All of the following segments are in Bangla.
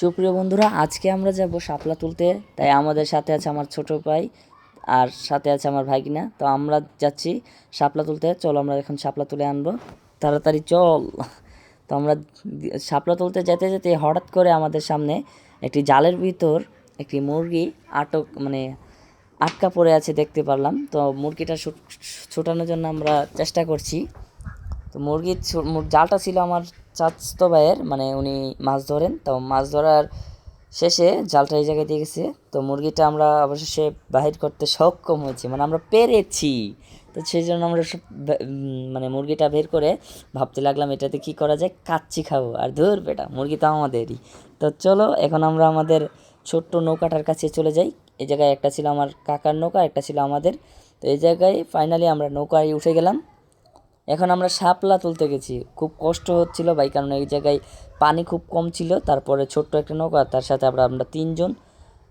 সুপ্রিয় বন্ধুরা, আজকে আমরা যাব শাপলা তুলতে। তাই আমাদের সাথে আছে আমার ছোট ভাই আর সাথে আছে আমার ভাগিনা। তো আমরা যাচ্ছি শাপলা তুলতে। চলো আমরা এখন শাপলা তুলে আনব। তাড়াতাড়ি চল। তো আমরা শাপলা তুলতে যেতে যেতে হঠাৎ করে আমাদের সামনে একটি জালের ভিতর একটি মুরগি আটক মানে আটকা পড়ে আছে দেখতে পারলাম। তো মুরগিটা ছোটানোর জন্য আমরা চেষ্টা করছি। তো মুরগির জালটা ছিল আমার চাচতো ভাইয়ের মানে উনি মাছ ধরেন। তো মাছ ধরার শেষে জালটা এই জায়গায় দিয়ে গেছে। তো মুরগিটা আমরা অবশেষে বাহির করতে সক্ষম হয়েছি মানে আমরা পেরেছি। তো সেই জন্য আমরা সব মানে মুরগিটা বের করে ভাবতে লাগলাম, এটাতে কি করা যায়? কাচ্চি খাব। আর ধর বেটা, মুরগি তো আমাদেরই। তো চলো, এখন আমরা আমাদের ছোট্ট নৌকাটার কাছে চলে যাই। এই জায়গায় একটা ছিল আমার কাকার নৌকা, একটা ছিল আমাদের। তো এই জায়গায় ফাইনালি আমরা নৌকায় উঠে গেলাম। এখন আমরা শাপলা তুলতে গেছি। খুব কষ্ট হচ্ছিল ভাই কারণ এই জায়গায় পানি খুব কম ছিল তারপরে ছোট্ট একটা নৌকা তার সাথে আমরা আমরা তিনজন।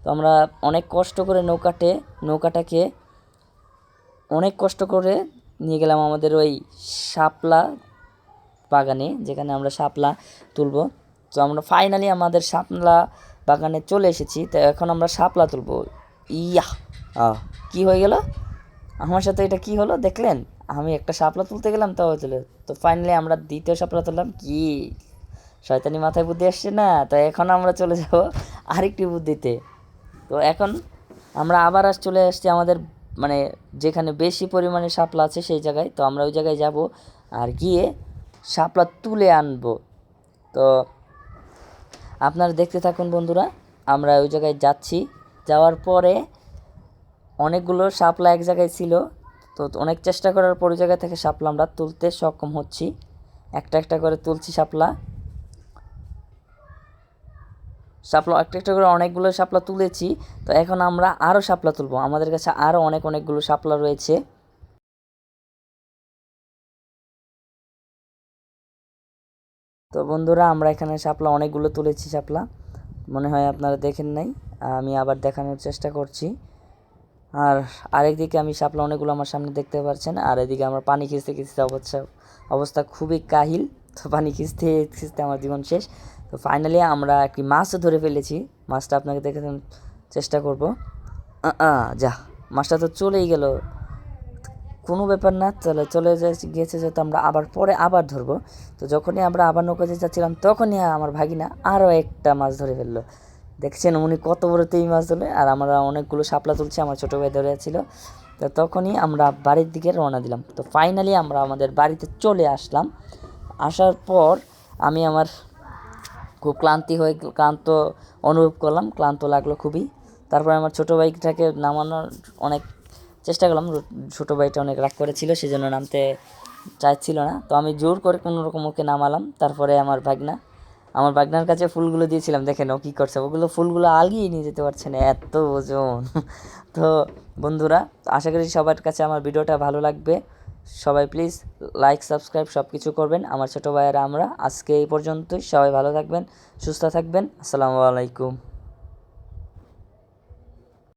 তো আমরা অনেক কষ্ট করে নৌকাটে নৌকাটাকে অনেক কষ্ট করে নিয়ে গেলাম আমাদের ওই শাপলা বাগানে যেখানে আমরা শাপলা তুলবো। তো আমরা ফাইনালি আমাদের শাপলা বাগানে চলে এসেছি তো এখন আমরা শাপলা তুলবো। ইয়া কি হয়ে গেল? আমার সাথে এটা কি হলো? দেখলেন? আমি একটা সাপলা তুলতে গেলাম তো হয়েছিল তো ফাইনালি আমরা দ্বিতীয় সাপলা তুললাম, কি? শয়তানি মাথায় বুদ্ধি আসছে না? তো এখন আমরা চলে যাব আরেকটি বুদ্ধিতে। তো এখন আমরা আবার আস, চলে আসছি আমাদের মানে যেখানে বেশি পরিমাণে সাপলা আছে সেই জায়গায়। তো আমরা ওই জায়গায় যাব আর গিয়ে সাপলা তুলে আনব। তো আপনারা দেখতে থাকুন বন্ধুরা, আমরা ওই জায়গায় যাচ্ছি। যাওয়ার পরে অনেকগুলো সাপলা এক জায়গায় ছিল। তো অনেক চেষ্টা করার পর জায়গা থেকে শাপলা আমরা তুলতে সক্ষম হচ্ছি। একটা একটা করে তুলছি শাপলা। শাপলা, একটা একটা করে অনেকগুলো শাপলা তুলেছি। তো এখন আমরা আরও শাপলা তুলবো। আমাদের কাছে আরও অনেক অনেকগুলো শাপলা রয়েছে। তো বন্ধুরা, আমরা এখানে শাপলা অনেকগুলো তুলেছি শাপলা। মনে হয় আপনারা দেখেন নাই। আমি আবার দেখানোর চেষ্টা করছি। আর আরেকদিকে আমি শাপলা অনেকগুলো আমার সামনে দেখতে পাচ্ছেন, আর এদিকে আমার পানি খিঁচতে খিঁচতে অবস্থা অবস্থা খুবই কাহিল। তো পানি খিঁচতে খিঁচতে আমার জীবন শেষ। তো ফাইনালি আমরা একটি মাছও ধরে ফেলেছি। মাছটা আপনাকে দেখে চেষ্টা করব। যা, মাছটা তো চলেই গেল। কোনো ব্যাপার না চলে চলে গিয়েছে যেহেতু আমরা আবার পরে আবার ধরবো। তো যখনই আমরা আবার নৌকাতে যাচ্ছিলাম, তখনই আমার ভাগিনা আরও একটা মাছ ধরে ফেলল। দেখছেন উনি কত বড় তেই মাছ ধরে আর আমরা অনেকগুলো শাপলা তুলছি, আমার ছোটো ভাই ধরে ছিল। তো তখনই আমরা বাড়ির দিকে রওনা দিলাম। তো ফাইনালি আমরা আমাদের বাড়িতে চলে আসলাম। আসার পর আমি আমার খুব ক্লান্তি হয়ে ক্লান্ত অনুভব করলাম, ক্লান্ত লাগল খুবই। তারপরে আমার ছোটো বাইকটাকে নামানোর অনেক চেষ্টা করলাম ছোটো বাইকটা অনেক রাগ করেছিল, সেজন্য নামতে চাইছিল না। তো আমি জোর করে কোনো রকম ওকে নামালাম, তারপরে আমার ভাগনা আমার বাগনার কাছে ফুলগুলো দিয়েছিলাম, দেখেন ও কী করছে? ওগুলো ফুলগুলো আলগিয়ে নিয়ে যেতে পারছে না, এত ওজন। তো বন্ধুরা, আশা করি সবার কাছে আমার ভিডিওটা ভালো লাগবে। সবাই প্লিজ লাইক সাবস্ক্রাইব সব কিছু করবেন। আমার ছোটো ভাইয়েরা, আমরা আজকে এই পর্যন্তই। সবাই ভালো থাকবেন, সুস্থ থাকবেন। আসসালামু আলাইকুম।